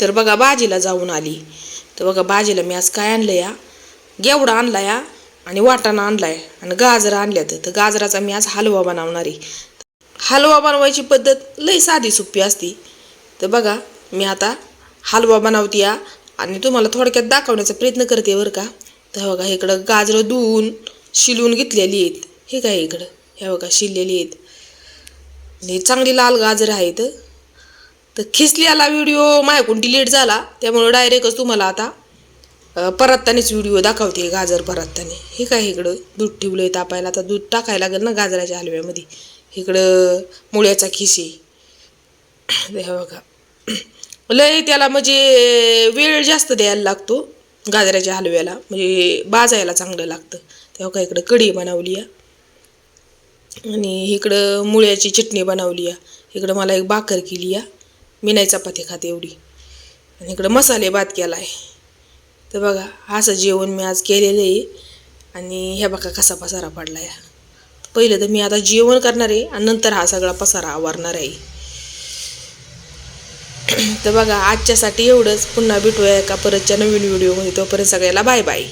तर बघा बाजीला जाऊन आली. तर बघा बाजीला मी आज काय आणलं या? गेवडा आणला या आणि वाटाणा आहे आणि गाजर आणल्यात. तर गाजराचा मी आज हलवा बनवणार आहे. हलवा बनवायची पद्धत लई साधी सोपी असती. तर बघा मी आता हलवा बनवते या आणि तुम्हाला थोडक्यात दाखवण्याचा प्रयत्न करते बरं का? तर बघा इकडं गाजरं धुवून शिलवून घेतलेली आहेत. हे काय इकडं? हे बघा शिललेली आहेत. आणि चांगली लाल गाजर आहेत. तर खिसल्याला व्हिडिओ माझ्याकडून डिलीट झाला. त्यामुळे डायरेक्टच तुम्हाला आता अ, व्हिडिओ दाखवते गाजर परतताने. हे काय इकडं? दूध ठेवलं आहे तापायला. आता दूध टाकायला लागेल ना गाजराच्या हलव्यामध्ये. इकडं मुळ्याचा खिसे हे बघा. लय त्याला म्हणजे वेळ जास्त द्यायला लागतो गाजराच्या हलव्याला. म्हणजे भाजायला चांगलं लागतं. तेव्हा का इकडं कढी बनवली आहे आणि इकडं मुळ्याची चटणी बनवली आहे इकडं मला एक भाकर केली आहे मी नाही चपाती खाते एवढी. आणि इकडं मसाले भात केला आहे तर बघा असं जेवण मी आज केलेलं आहे. आणि ह्या बघा कसा पसारा पडला आहे पहिलं तर मी आता जेवण करणार आहे आणि नंतर हा सगळा पसारा आवरणार आहे. तर बघा आजच्यासाठी एवढंच. पुन्हा भेटूया एका परतच्या नवीन व्हिडिओमध्ये. तोपर्यंत सगळ्याला बाय बाय.